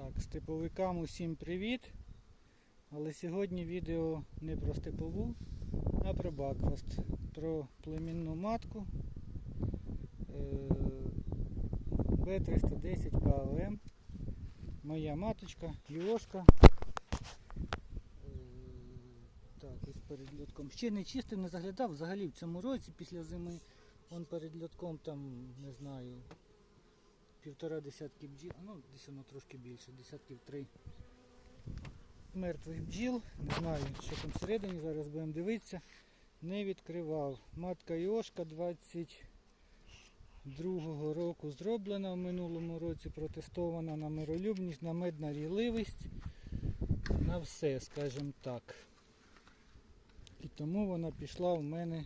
Так, степовикам усім привіт. Але сьогодні відео не про степову, а про бакфаст. Про племінну матку е, Б310 КЛМ. Моя маточка, Льошка. Е, Так, ось перед льотком. Ще не чистив, не заглядав взагалі в цьому році після зими. Он перед льотком там, не знаю, півтора десятки бджіл, ну десь воно трошки більше, десятків три мертвих бджіл. Не знаю, що там всередині, зараз будемо дивитися. Не відкривав. Матка Йошка 22-го року зроблена в минулому році, протестована на миролюбність, на медна рійливість, на все, скажімо так. І тому вона пішла в мене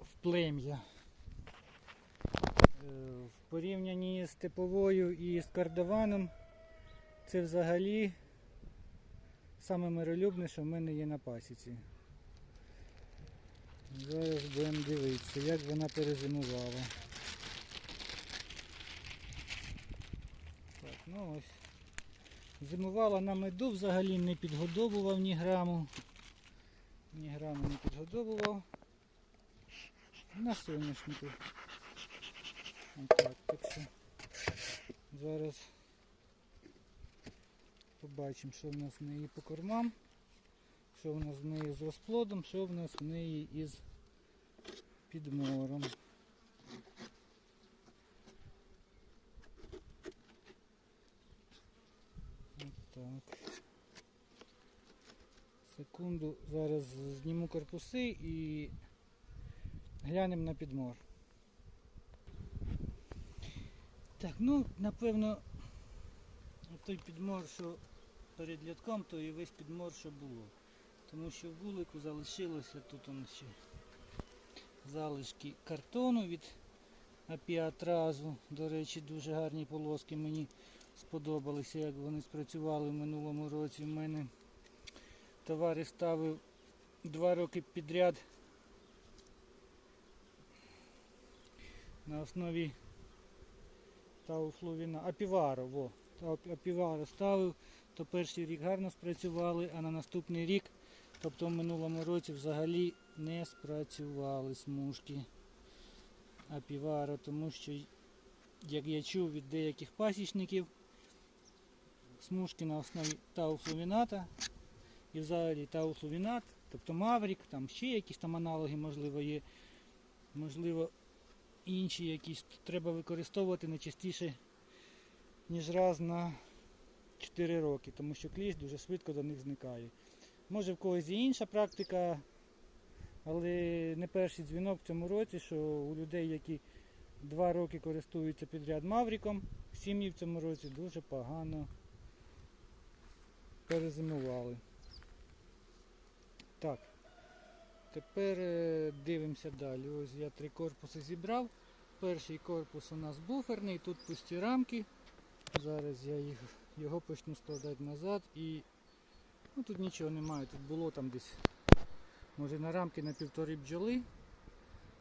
в плем'я. Е, В порівнянні з типовою і з кардаваном це взагалі саме миролюбне, що в мене є на пасіці. Зараз будемо дивитися, як вона перезимувала. Так, ну ось. Зимувала на меду, взагалі не підгодовував ні граму. Ні граму не підгодовував. На соняшнику. Отак, так що зараз побачимо, що в нас в неї по кормам, що в нас в неї з розплодом, що в нас в неї із підмором. Отак. Секунду, зараз зніму корпуси і глянемо на підмор. Так, ну, напевно, той підмор, що перед літком, то і весь підмор, що було. Тому що в вулику залишилося тут он ще залишки картону від апіатразу. До речі, дуже гарні полоски мені сподобалися, як вони спрацювали в минулому році. У мене товари ставив два роки підряд на основі Тауфловіна, апіваро, во, апіваро ставив, то перший рік гарно спрацювали, а на наступний рік, тобто в минулому році взагалі не спрацювали смужки апіваро, тому що, як я чув від деяких пасічників, смужки на основі тауфловіната і взагалі тауфловінат, тобто Маврік, там ще якісь там аналоги, можливо, є, можливо, інші якісь треба використовувати не частіше, ніж раз на 4 роки, тому що кліщ дуже швидко до них зникає. Може в когось є інша практика, але не перший дзвінок в цьому році, що у людей, які 2 роки користуються підряд Мавріком, сім'ї в цьому році дуже погано перезимували. Так. Тепер е, дивимося далі. Ось я три корпуси зібрав. Перший корпус у нас буферний, тут пусті рамки. Зараз я їх, його почну складати назад і ну, тут нічого немає, тут було там десь може на рамки на півтори бджоли.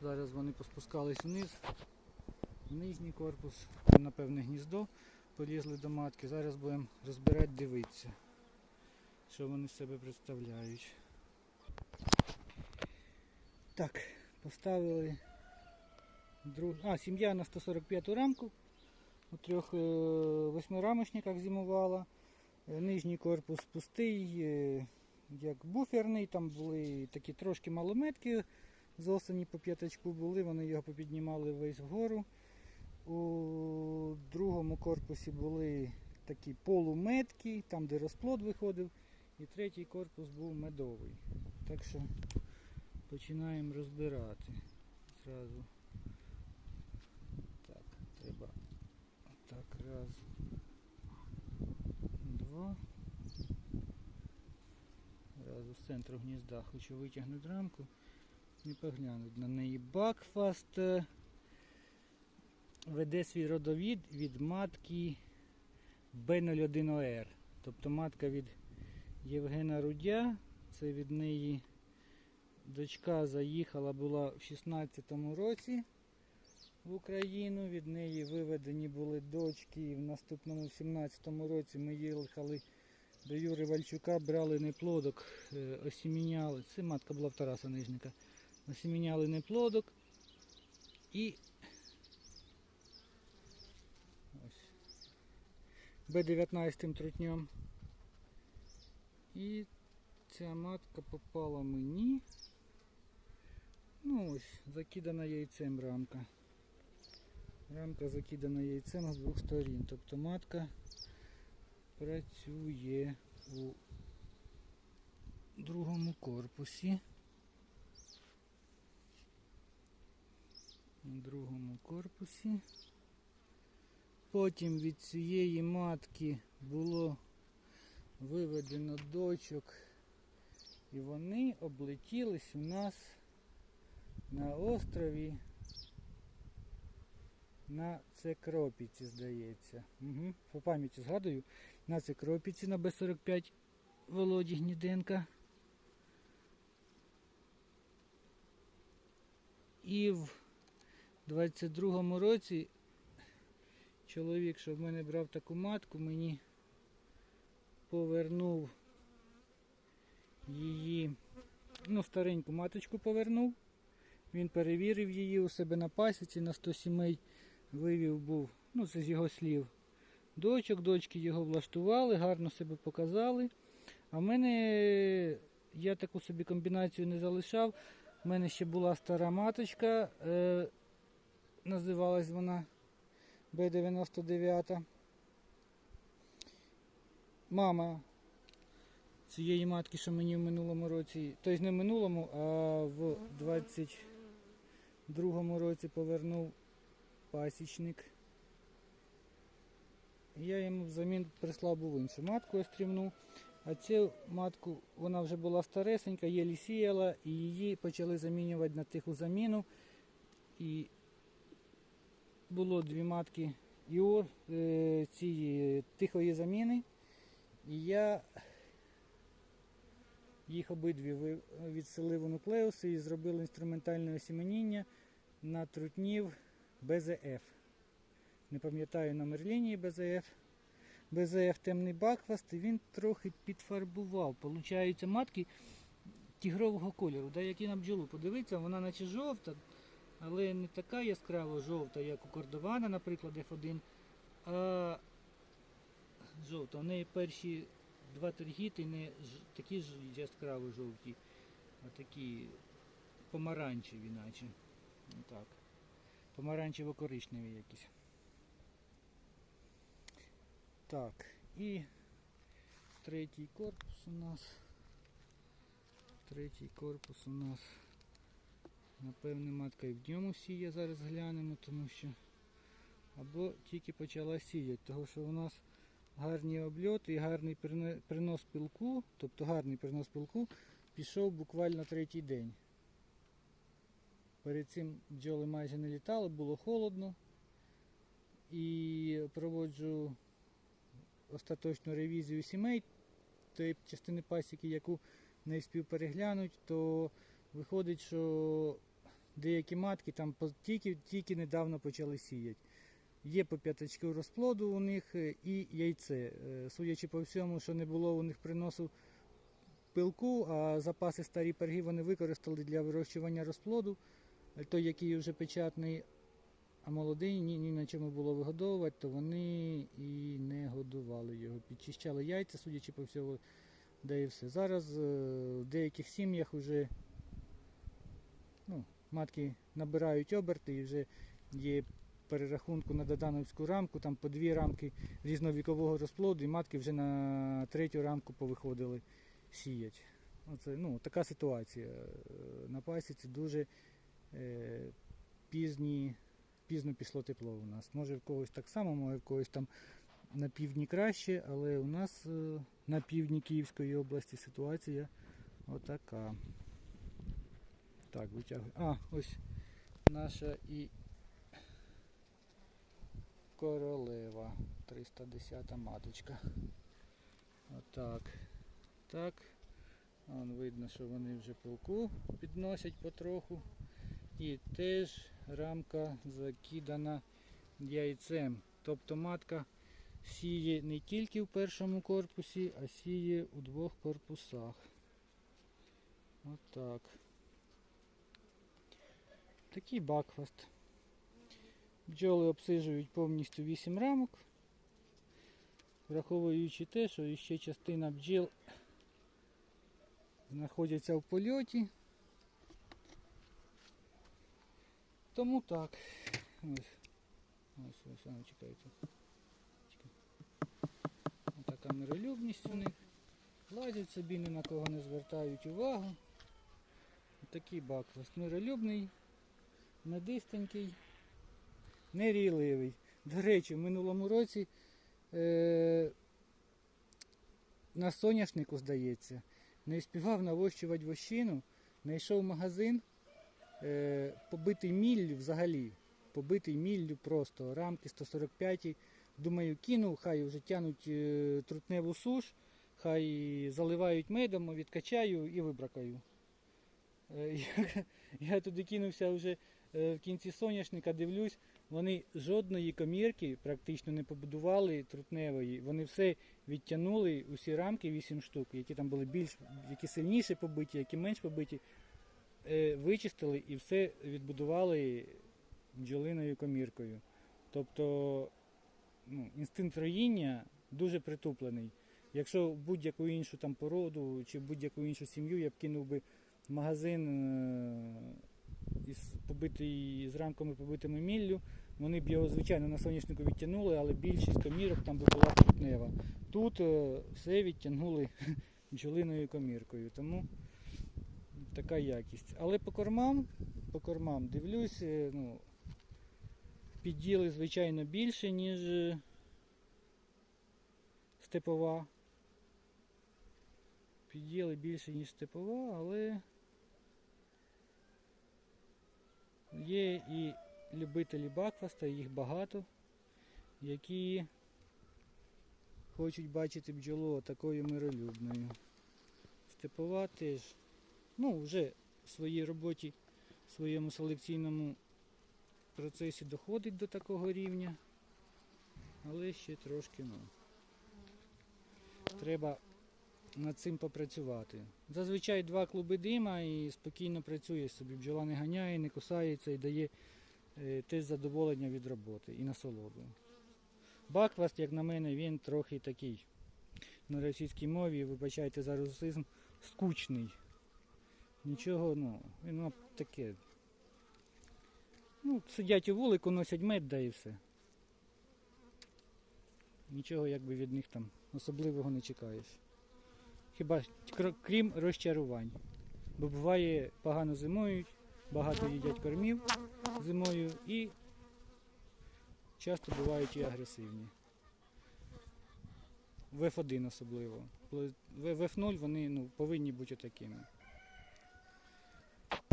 Зараз вони поспускались вниз, в нижній корпус, напевне гніздо, полізли до матки. Зараз будемо розбирати, дивитися, що вони з себе представляють. Так, поставили друг... а, сім'я на 145 рамку. У трьох е, восьмирамочниках зимувала. Е, Нижній корпус пустий, е, як буферний, там були такі трошки малометки з осені по п'ятачку були, вони його попіднімали весь вгору. У другому корпусі були такі полуметки, там де розплод виходив. І третій корпус був медовий. Так що починаємо розбирати. Зразу. Так, треба. Так, раз. Два. Зразу з центру гнізда хочу витягнути рамку і поглянути на неї. Бакфаст е, веде свій родовід від матки B01OR. Тобто матка від Євгена Рудя. Це від неї Дочка заїхала була в 16-му році в Україну. Від неї виведені були дочки. І в наступному 17-му році ми їхали до Юри Вальчука, брали неплодок, е, осіміняли. Це матка була в Тараса Нижника. Осіміняли неплодок. І ось Б-19 трутнем. І ця матка попала мені. Ну ось, закидана яйцем рамка. Рамка закидана яйцем з двох сторін. Тобто матка працює у другому корпусі. У другому корпусі. Потім від цієї матки було виведено дочок, і вони облетілись у нас на острові на Цекропіці, здається. Угу. По пам'яті згадую. На Цекропіці на Б-45 Володі Гніденка. І в 22-му році чоловік, що в мене брав таку матку, мені повернув її, ну, стареньку маточку повернув. Він перевірив її у себе на пасіці на 100 сімей. Вивів був, ну це з його слів. Дочок, дочки його влаштували, гарно себе показали. А в мене я таку собі комбінацію не залишав. У мене ще була стара маточка, е, називалась вона Б-99. Мама цієї матки, що мені в минулому році, тобто не в минулому, а в 22-му році повернув пасічник. Я йому взамін прислав був іншу матку острівну. А цю матку вона вже була старесенька, єлі сіяла, і її почали замінювати на тиху заміну. І було дві матки ІО е, цієї тихої заміни. І я їх обидві відселив у нуклеуси і зробив інструментальне осіменіння на трутнів БЗФ. Не пам'ятаю номер лінії БЗФ. БЗФ темний бакфаст, і він трохи підфарбував. Получаються матки тігрового кольору. Да, як і на бджолу подивитися, вона наче жовта, але не така яскраво жовта, як у кордована, наприклад, F1, а жовта. У неї перші два тергіти не такі ж яскраво жовті, а такі помаранчеві, наче. Так. Помаранчево-коричневі якісь. Так, і третій корпус у нас. Третій корпус у нас. Напевне, матка і в ньому сіє, зараз глянемо, тому що або тільки почала сіяти, тому що у нас гарні обльоти і гарний принос пілку, тобто гарний принос пілку пішов буквально третій день. Перед цим бджоли майже не літали, було холодно. І проводжу остаточну ревізію сімей тієї частини пасіки, яку не встиг переглянути, то виходить, що деякі матки там тільки, тільки недавно почали сіяти. Є по п'ятачку розплоду у них е, і яйце. Е, Судячи по всьому, що не було у них приносу пилку, а запаси старі перги вони використали для вирощування розплоду. Той, який вже печатний, а молодий ні, ні на чому було вигодовувати, то вони і не годували його. Підчищали яйця, судячи по всьому, да і все. Зараз е, в деяких сім'ях вже ну, матки набирають оберти і вже є перерахунку на додановську рамку, там по дві рамки різновікового розплоду, і матки вже на третю рамку повиходили сіять. Оце, ну, така ситуація. Е, На пасіці дуже пізні, пізно пішло тепло у нас. Може в когось так само, може в когось там на півдні краще, але у нас е, на півдні Київської області ситуація отака. Так, витягую. А, ось наша і королева. 310 маточка. Отак. Так. Вон видно, що вони вже пилку підносять потроху. І теж рамка закидана яйцем. Тобто матка сіє не тільки в першому корпусі, а сіє у двох корпусах. Отак. Такий бакфаст. Бджоли обсижують повністю 8 рамок, враховуючи те, що ще частина бджіл знаходяться в польоті. Тому так. Ось, ось, ось, а, чекайте. Чекайте. Така миролюбність у них. Лазять собі, ні на кого не звертають увагу. Такий бакфаст. Миролюбний, недистенький, нерійливий. До речі, в минулому році е- на соняшнику, здається, не співав навощувати вощину, знайшов магазин, побитий міллю взагалі. Побитий міллю просто, рамки 145. Думаю, кину, хай вже тянуть е, трутневу суш, хай заливають медом, відкачаю і вибракаю. Е, Я, я туди кинувся вже е, в кінці соняшника, дивлюсь, вони жодної комірки практично не побудували трутневої. Вони все відтягнули, усі рамки, 8 штук, які там були більш, які сильніше побиті, які менш побиті, е, вичистили і все відбудували бджолиною коміркою. Тобто ну, інстинкт роїння дуже притуплений. Якщо будь-яку іншу там породу чи будь-яку іншу сім'ю я б кинув би в магазин е, із побитий, з рамками побитими міллю, вони б його, звичайно, на соняшнику відтягнули, але більшість комірок там би була трутнева. Тут е, все відтягнули бджолиною коміркою. Тому така якість. Але по кормам, по кормам дивлюсь, е, ну, підділи, звичайно, більше, ніж е, степова. Під'їли більше, ніж степова, але є і любителі бакфаста, їх багато, які хочуть бачити бджолу такою миролюбною. Степова теж, ну, вже в своїй роботі, в своєму селекційному процесі доходить до такого рівня, але ще трошки ну, треба над цим попрацювати. Зазвичай два клуби дима і спокійно працює собі. Бджола не ганяє, не кусається і дає е, теж задоволення від роботи і насолоду. Бакваст, як на мене, він трохи такий на російській мові, вибачайте за русизм, скучний. Нічого, ну, ну, таке. Ну, сидять у вулику, носять мед, да і все. Нічого якби від них там особливого не чекаєш. Хіба крім розчарувань. Бо буває погано зимують, багато їдять кормів зимою і часто бувають і агресивні. В F1 особливо. В F0 вони ну, повинні бути такими.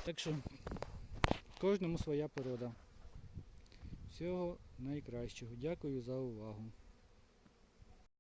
Так що кожному своя порода. Всього найкращого. Дякую за увагу.